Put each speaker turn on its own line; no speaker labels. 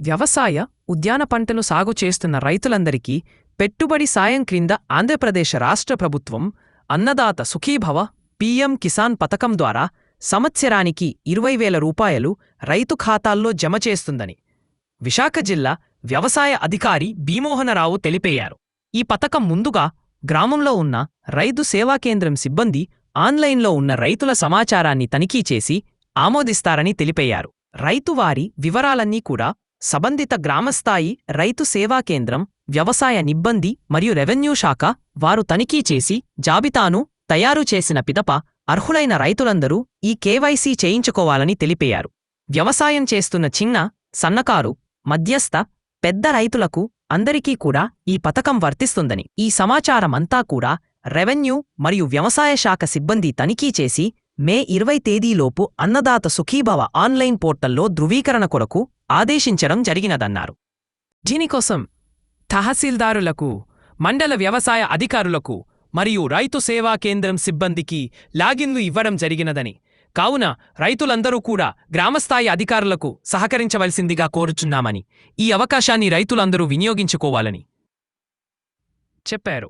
వ్యవసాయ ఉద్యాన పంటలు సాగు చేస్తున్న రైతులందరికీ పెట్టుబడి సాయం క్రింద ఆంధ్రప్రదేశ్ రాష్ట్ర ప్రభుత్వం అన్నదాత సుఖీభవ పీఎం కిసాన్ పథకం ద్వారా సంవత్సరానికి ఇరవై వేల రూపాయలు రైతు ఖాతాల్లో జమ చేస్తుందని విశాఖ జిల్లా వ్యవసాయ అధికారి భీమోహనరావు తెలిపేయారు ఈ పథకం ముందుగా గ్రామంలో ఉన్న రైతు సేవా కేంద్రం సిబ్బంది ఆన్లైన్లో ఉన్న రైతుల సమాచారాన్ని తనిఖీ చేసి ఆమోదిస్తారని తెలిపేయారు రైతువారి వివరాలన్నీ కూడా సంబంధిత గ్రామస్థాయి రైతు సేవా కేంద్రం వ్యవసాయ నిబ్బంది మరియు రెవెన్యూ శాఖ వారు తనిఖీ చేసి జాబితాను తయారు చేసిన పిదప అర్హులైన రైతులందరూ ఈ కేవైసీ చేయించుకోవాలని తెలిపేయారు వ్యవసాయం చేస్తున్న చిన్న సన్నకారు మధ్యస్థ పెద్ద రైతులకు అందరికీ కూడా ఈ పథకం వర్తిస్తుందని ఈ సమాచారమంతా కూడా రెవెన్యూ మరియు వ్యవసాయ శాఖ సిబ్బంది తనిఖీ చేసి మే ఇరవై తేదీలోపు అన్నదాత సుఖీభవ ఆన్లైన్ పోర్టల్లో ధృవీకరణ కొరకు ఆదేశించడం జరిగినదన్నారు. దీనికోసం తహసీల్దారులకు మండల వ్యవసాయ అధికారులకు మరియు రైతు సేవా కేంద్రం సిబ్బందికి లాగిన్లు ఇవ్వడం జరిగినదని కావున రైతులందరూ కూడా గ్రామస్థాయి అధికారులకు సహకరించవలసిందిగా కోరుచున్నామని ఈ అవకాశాన్ని రైతులందరూ వినియోగించుకోవాలని చెప్పారు.